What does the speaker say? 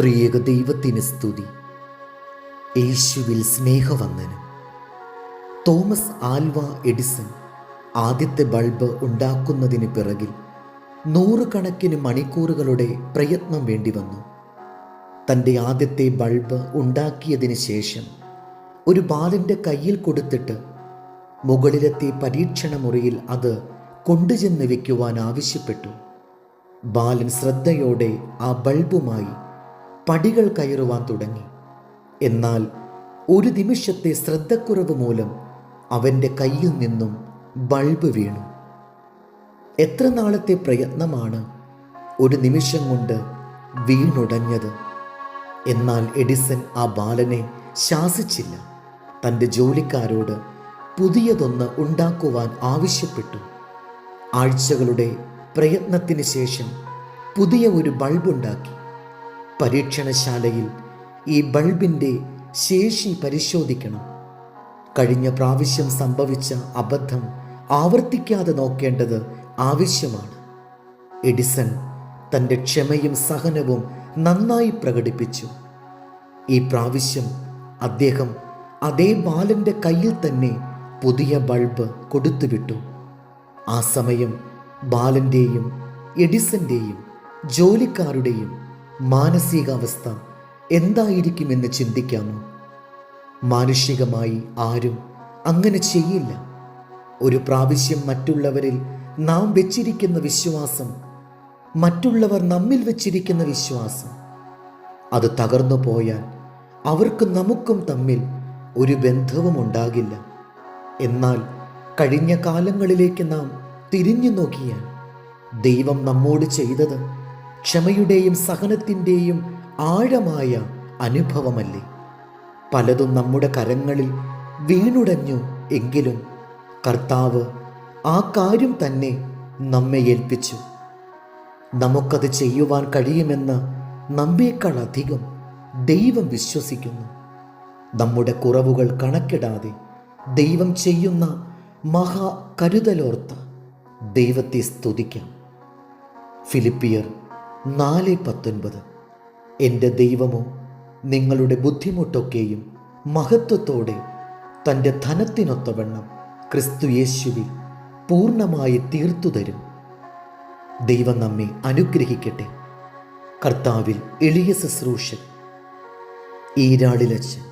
ത്രിയേക ദൈവത്തിന് സ്തുതി. യേശുവിൽ സ്നേഹവന്ദനം. തോമസ് ആൽവ എഡിസൺ ആദ്യത്തെ ബൾബ് ഉണ്ടാക്കുന്നതിന് പിറകിൽ നൂറുകണക്കിന് മണിക്കൂറുകളുടെ പ്രയത്നം വേണ്ടി വന്നു. തന്റെ ആദ്യത്തെ ബൾബ് ഉണ്ടാക്കിയതിന് ശേഷം ഒരു ബാലന്റെ കയ്യിൽ കൊടുത്തിട്ട് മുകളിലെത്തി പരീക്ഷണ മുറിയിൽ അത് കൊണ്ടുചെന്ന് വയ്ക്കുവാൻ ആവശ്യപ്പെട്ടു. ബാലൻ ശ്രദ്ധയോടെ ആ ബൾബുമായി പടികൾ കയറുവാൻ തുടങ്ങി. എന്നാൽ ഒരു നിമിഷത്തെ ശ്രദ്ധക്കുറവ് മൂലം അവന്റെ കയ്യിൽ നിന്നും ബൾബ് വീണു. എത്ര നാളത്തെ പ്രയത്നമാണ് ഒരു നിമിഷം കൊണ്ട് വീണുടഞ്ഞത്. എന്നാൽ എഡിസൺ ആ ബാലനെ ശാസിച്ചില്ല. തന്റെ ജോലിക്കാരോട് പുതിയതൊന്ന് ഉണ്ടാക്കുവാൻ ആവശ്യപ്പെട്ടു. ആഴ്ചകളുടെ പ്രയത്നത്തിന് ശേഷം പുതിയ ഒരു ബൾബുണ്ടാക്കി. പരീക്ഷണശാലയിൽ ഈ ബൾബിന്റെ ശേഷി പരിശോധിക്കണം. കഴിഞ്ഞ പ്രാവശ്യം സംഭവിച്ച അബദ്ധം ആവർത്തിക്കാതെ നോക്കേണ്ടത് ആവശ്യമാണ്. എഡിസൺ തന്റെ ക്ഷമയും സഹനവും നന്നായി പ്രകടിപ്പിച്ചു. ഈ പ്രാവശ്യം അദ്ദേഹം അതേ ബാലന്റെ കയ്യിൽ തന്നെ പുതിയ ബൾബ് കൊടുത്തുവിട്ടു. ആ സമയം ബാലന്റെയും എഡിസന്റെയും ജോലിക്കാരുടെയും മാനസികാവസ്ഥ എന്തായിരിക്കുമെന്ന് ചിന്തിക്കാമോ? മാനുഷികമായി ആരും അങ്ങനെ ചെയ്യില്ല. ഒരു പ്രാവശ്യം മറ്റുള്ളവരിൽ നാം വെച്ചിരിക്കുന്ന വിശ്വാസം മറ്റുള്ളവർ നമ്മിൽ വെച്ചിരിക്കുന്ന വിശ്വാസം അത് തകർന്നു പോയാൽ അവർക്ക് നമുക്കും തമ്മിൽ ഒരു ബന്ധവും ഉണ്ടാകില്ല. എന്നാൽ കഴിഞ്ഞ കാലങ്ങളിലേക്ക് നാം തിരിഞ്ഞു നോക്കിയാൽ ദൈവം നമ്മോട് ചെയ്തത് ക്ഷമയുടെയും സഹനത്തിന്റെയും ആഴമായ അനുഭവമല്ലേ? പലതും നമ്മുടെ കരങ്ങളിൽ വീണുടഞ്ഞു എങ്കിലും കർത്താവ് ആ കാര്യം തന്നെ നമ്മെ ഏൽപ്പിച്ചു. നമുക്കത് ചെയ്യുവാൻ കഴിയുമെന്ന് നമ്മേക്കാളധികം ദൈവം വിശ്വസിക്കുന്നു. നമ്മുടെ കുറവുകൾ കണക്കിടാതെ ദൈവം ചെയ്യുന്ന മഹാ കരുതലോർത്ത് ദൈവത്തെ സ്തുതിക്കാം. ഫിലിപ്പിയർ നാല് പത്തൊൻപത്. എന്റെ ദൈവമോ നിങ്ങളുടെ ബുദ്ധിമുട്ടൊക്കെയും മഹത്വത്തോടെ തന്റെ ധനത്തിനൊത്തവണ്ണം ക്രിസ്തു യേശുവിൽ പൂർണമായി തീർത്തു തരും. ദൈവം നമ്മെ അനുഗ്രഹിക്കട്ടെ. കർത്താവിൽ എളിയ ശുശ്രൂഷൻ. ഈരാളിലച്ച്